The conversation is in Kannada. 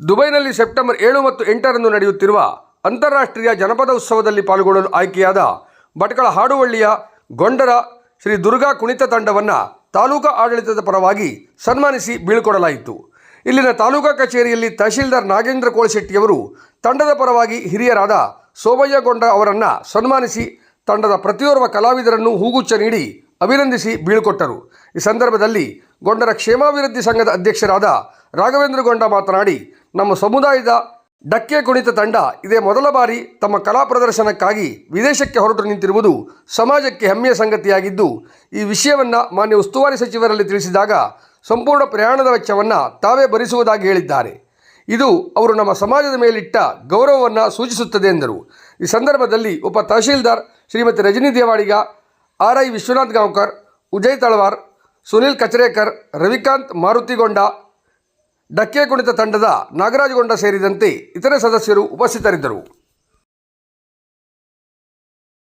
ದುಬೈನಲ್ಲಿ ಸೆಪ್ಟೆಂಬರ್ ಏಳು ಮತ್ತು ಎಂಟರಂದು ನಡೆಯುತ್ತಿರುವ ಅಂತಾರಾಷ್ಟ್ರೀಯ ಜನಪದ ಉತ್ಸವದಲ್ಲಿ ಪಾಲ್ಗೊಳ್ಳಲು ಆಯ್ಕೆಯಾದ ಭಟ್ಕಳ ಹಾಡುವಳ್ಳಿಯ ಗೊಂಡರ ಶ್ರೀ ದುರ್ಗಾ ಕುಣಿತ ತಂಡವನ್ನು ತಾಲೂಕಾ ಆಡಳಿತದ ಪರವಾಗಿ ಸನ್ಮಾನಿಸಿ ಬೀಳ್ಕೊಡಲಾಯಿತು. ಇಲ್ಲಿನ ತಾಲೂಕಾ ಕಚೇರಿಯಲ್ಲಿ ತಹಶೀಲ್ದಾರ್ ನಾಗೇಂದ್ರ ಕೋಳಶೆಟ್ಟಿಯವರು ತಂಡದ ಪರವಾಗಿ ಹಿರಿಯರಾದ ಸೋಮಯ್ಯ ಗೊಂಡ ಅವರನ್ನು ಸನ್ಮಾನಿಸಿ ತಂಡದ ಪ್ರತಿಯೋರ್ವ ಕಲಾವಿದರನ್ನು ಹೂಗುಚ್ಛ ನೀಡಿ ಅಭಿನಂದಿಸಿ ಬೀಳ್ಕೊಟ್ಟರು. ಈ ಸಂದರ್ಭದಲ್ಲಿ ಗೊಂಡರ ಕ್ಷೇಮಾಭಿವೃದ್ಧಿ ಸಂಘದ ಅಧ್ಯಕ್ಷರಾದ ರಾಘವೇಂದ್ರ ಗೊಂಡ ಮಾತನಾಡಿ ನಮ್ಮ ಸಮುದಾಯದ ಡಕ್ಕೆ ಕುಣಿತ ತಂಡ ಇದೇ ಮೊದಲ ಬಾರಿ ತಮ್ಮ ಕಲಾ ಪ್ರದರ್ಶನಕ್ಕಾಗಿ ವಿದೇಶಕ್ಕೆ ಹೊರಟು ನಿಂತಿರುವುದು ಸಮಾಜಕ್ಕೆ ಹೆಮ್ಮೆಯ ಸಂಗತಿಯಾಗಿದ್ದು, ಈ ವಿಷಯವನ್ನು ಮಾನ್ಯ ಉಸ್ತುವಾರಿ ಸಚಿವರಲ್ಲಿ ತಿಳಿಸಿದಾಗ ಸಂಪೂರ್ಣ ಪ್ರಯಾಣದ ವೆಚ್ಚವನ್ನು ತಾವೇ ಭರಿಸುವುದಾಗಿ ಹೇಳಿದ್ದಾರೆ. ಇದು ಅವರು ನಮ್ಮ ಸಮಾಜದ ಮೇಲಿಟ್ಟ ಗೌರವವನ್ನು ಸೂಚಿಸುತ್ತದೆ ಎಂದರು. ಈ ಸಂದರ್ಭದಲ್ಲಿ ಉಪ ತಹಶೀಲ್ದಾರ್ ಶ್ರೀಮತಿ ರಜನಿ ದೇವಾಡಿಗ, ಆರ್ ಐ ವಿಶ್ವನಾಥ್ ಗಾಂವ್ಕರ್, ಉಜಯ್ ತಳವಾರ್, ಸುನಿಲ್ ಕಚರೇಕರ್, ರವಿಕಾಂತ್ ಮಾರುತಿಗೊಂಡ ಡಕ್ಕೆ ಕುಣಿತ ತಂಡದ ನಾಗರಾಜಗೊಂಡ ಸೇರಿದಂತೆ ಇತರೆ ಸದಸ್ಯರು ಉಪಸ್ಥಿತರಿದ್ದರು.